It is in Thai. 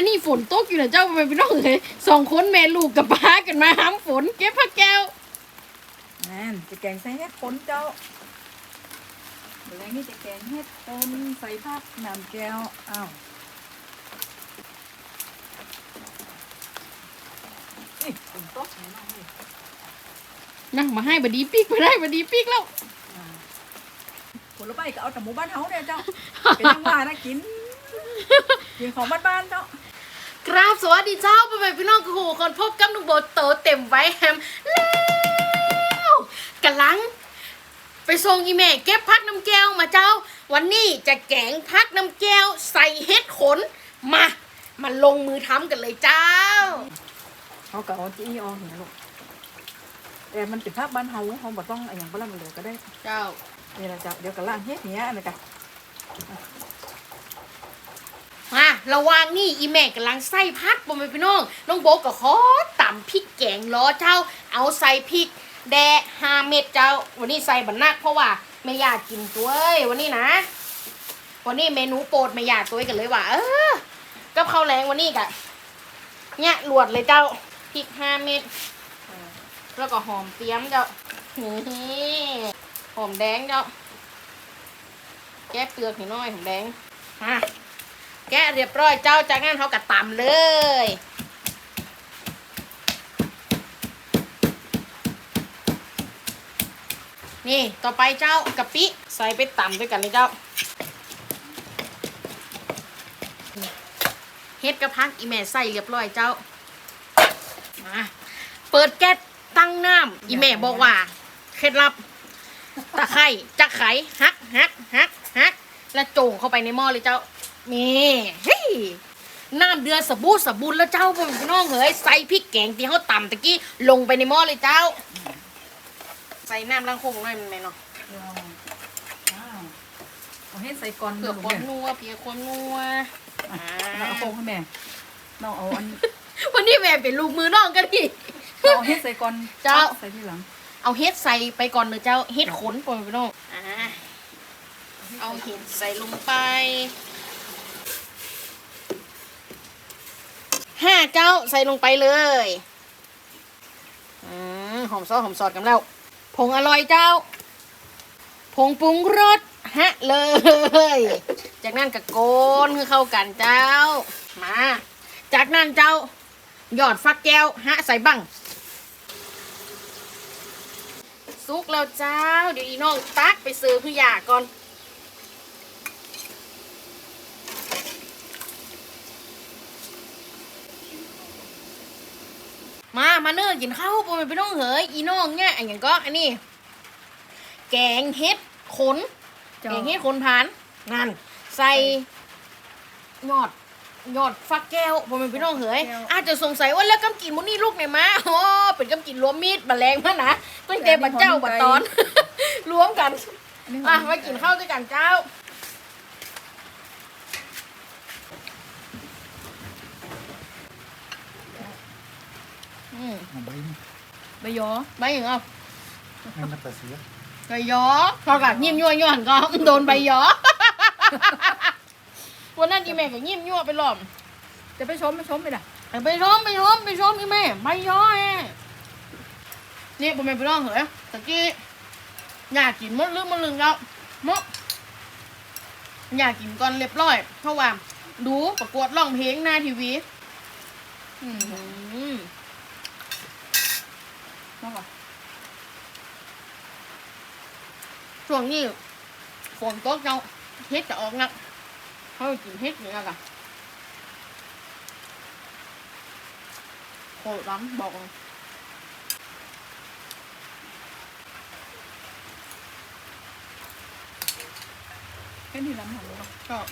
อันนี้ฝนตกอยู่นะเจ้าไปพี่น้องเลยสองคนแม่ลูกกับป้ากันมาห้ามฝน เก็บผักแก้วนั่นจะแกงใส่เห็ดคนเจ้าเดี๋ยวนี้จะแกงเห็ดคนใส่ผักน้ำแก้วอ้าวเอ้ยฝนตกไหนน้องเอ้ยนะมาให้บดีปีกมาได้บดีปีกแล้วผลไม้ก็เอาแต่หมู่บ้านเฮาเนี่ยเจ้าเป็นยังว่านะกินกินของบ้านๆเจ้า กราบสวัสดีเจ้าไปไปพี่น้องกูหูคนพบกับนุ่งโบโตเต็มไว้แฮมแล้วกำลัง ไปส่งอีแม่เก็บพักน้ำแก้วมาเจ้า วันนี้จะแกงพักน้ำแก้วใส่เฮ็ดขนมา มาลงมือทำกันเลยเจ้าเขาก็เอาจี้ออกเนี่ยลูกแต่มันเป็นภาพบ้านเฮาเฮาบ่ต้องอะไรอย่างบ้านมันเลยก็ได้ เจ้านี่แหละจ้ะเดี๋ยวก็ล้างเฮ็ดเนี้ยนะจ๊ะ มาระวังนี่อีแม่กำลังใส่พักบนไปพี่น้องน้องโบก็ขอตำพริกแกงล้อเจ้า เอาใส่พริก แดห้าเม็ดเจ้า วันนี้ใส่บันนักเพราะว่าไม่อยากกินตัวเอ้วันนี้นะ วันนี้เมนูโปรดไม่อยากตัวกันเลยว่าเออกับข้าวแรงวันนี้กะเนี่ยหลวดเลยเจ้าพริกห้าเม็ดแล้วก็หอมเตรียมเจ้านี่หอมแดงเจ้าแกะเปลือกหน่อยหอมแดงมา แกะเรียบร้อยเจ้าจากนั้นเขากระตำเลยนี่ต่อไปเจ้ากะปิใส่ไปตำด้วยกันเลยเจ้าเฮ็ดกระพักอีแม่ใส่เรียบร้อยเจ้ามาเปิดแก๊สตั้งน้ำอีแม่บอกว่าเคล็ดลับตะไคร่จักไข่ฮักฮักฮักฮักแล้วโจงเข้าไปในหม้อเลยเจ้า นี่เฮ้ยน้ำเดือดสบู่สบู่แล้วเจ้าพ่อพี่น้องเฮ้ยใส่พริกแกงที่เขาตำตะกี้ลงไปในหม้อเลยเจ้า ใส่น้ำล้างโคกหน่อยมันไหมเนาะอ้าวเอาเฮ็ดใส่ก่อนเผื่อลูกความแม่นัวเผื่อความนัวอ่าเราเอาโค้งให้แม่น้องเอาอันวันนี้แม่เป็นลูกมือน้องกันดิเราเอาเฮ็ดใส่ก่อนเจ้าใส่ทีหลัง เอาเฮ็ดใส่ไปก่อนเลยเจ้าเฮ็ดขนก่อนพี่น้องอ่าเอาเห็ดใส่ลงไป ห้าเจ้าใส่ลงไปเลยอืมหอมซอสหอมซอสกันแล้วผงอร่อยเจ้า ผงปรุงรสฮะเลย จากนั้นก็โกนให้เข้ากันเจ้า มา จากนั้นเจ้า หยอดฟักแก้วฮะใส่บังสุกแล้วเจ้า เดี๋ยวอีน้องตักไปซื้อพี่ยาก่อน มา มาเนื้อกินข้าวปนไปน้องเหยอีน้องเนี่ยอันอย่างก็อันนี้ แกงเห็ดขนเจ้าแกงเห็ดขนผ่านนั่นใส่ยอดยอดฟักแก้วปนไปน้องเหยอาจจะสงสัยว่าแล้วกำกินมุนี่ลูกไหนมาอ๋อเป็นกำกินรวมมีดบะแรงมานะตั้งแต่บัดเจ้าบัดตอน รวมกันอันนี้มามากินข้าวด้วยกันเจ้า อืมเอาใบนี่ใบยอใบอย่างเอาให้มันตัดเสียใบยอพอกับยิ้มยั่วยั่วหันก็โดนใบยอวันนั้นอีแม่ก็ยิ้มยั่วไปหล่อมจะไปชมไปชมไปน่ะไปชมไปชมไปชมอีแม่ใบยอแฮะนี่ผมเป็นพี่น้องเหรอตะกี้อยากกินมดลืมมดลืมแล้วมดอยากกินก่อนเรียบร้อย เพราะว่า ดูประกวดร้องเพลงหน้าทีวี อืม น้องก่อช่วงนี้ฝนตกเจ้าเฮ็ดจะออกนักเขาไปกินเฮ็ดอย่างเงี้ยกันโคตรล้ำบอกเลยแค่นี้ลำหันเลยชอบ